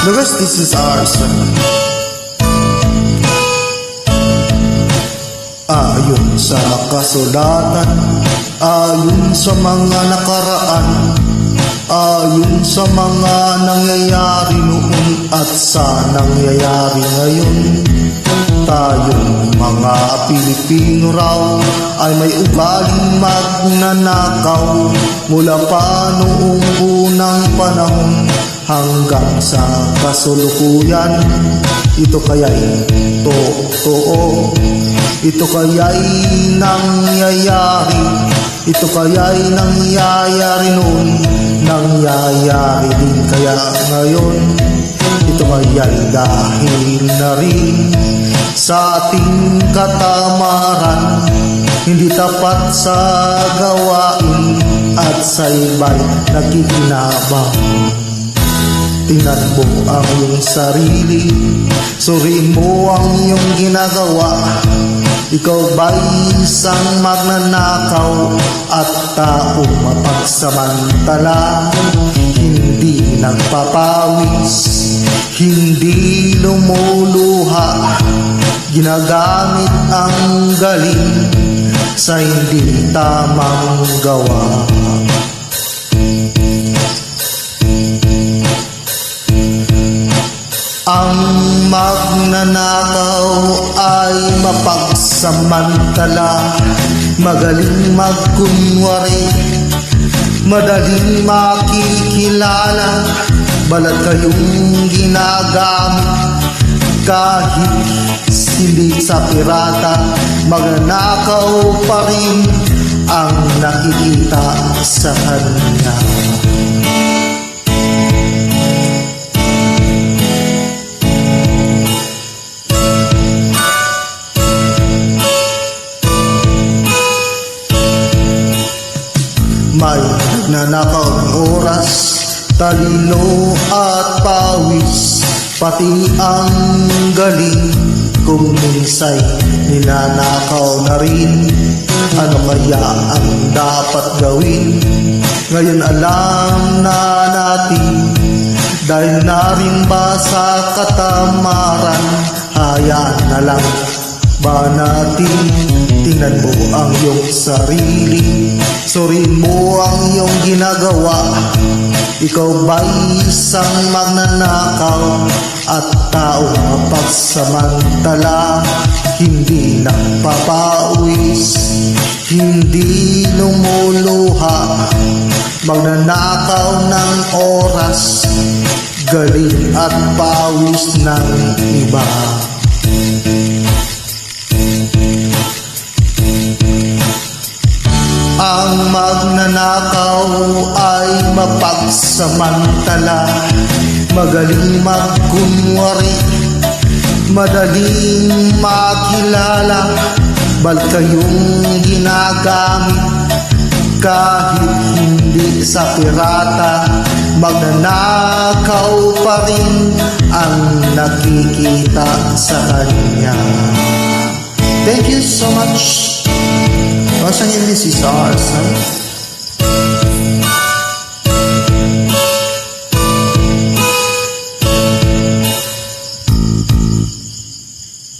Because this is ours. Ayon sa kasulatan, ayon sa mga nakaraan, ayon sa mga nangyayari noon at sa nangyayari ngayon. Tayong mga Pilipino raw ay may ugaling magnanakaw mula pa noong unang panahon hanggang sa kasulukuyan. Ito kaya'y totoo. Ito kaya'y nangyayari. Ito kaya'y nangyayari noon. Nangyayari din kaya ngayon. Ito kaya'y dahil na rin sa ating katamaran. Hindi tapat sa gawain at sa iba'y nakikinabang. Tingnan mo ang iyong sarili. Suriin mo ang iyong ginagawa. Ikaw ba'y isang magnanakaw At taong mapagsamantala? Hindi nagpapawis Hindi lumuluha. Ginagamit ang galing Sa hindi tamang gawa magnanakaw ay mapagsamantala. Magaling magkunwari Madaling makikilala. Balat kayong ginagamit Kahit hindi sa pirata. Magnanakaw pa rin Ang nakikita sa kanya May nagnanakaw ng oras, talino at pawis, pati ang galing kung minsay ninanakaw na rin. Ano kaya ang dapat gawin? Ngayon alam na natin, dahil na rin ba sa katamaran, hayaan na lang ba natin Tingnan mo ang iyong sarili. Suriin mo ang iyong ginagawa. Ikaw ba'y isang magnanakaw At tao mapagsamantala Hindi nagpapawis Hindi lumuluha. Magnanakaw ng oras Galing at pawis ng iba magnanakaw ay mapagsamantala Magaling magkunwari Madaling makilala Bal kayong ginagamit Kahit hindi sa pirata Magnanakaw pa rin Ang nakikita sa kanya Thank you so much. Rosa Hildes is ours. Huh?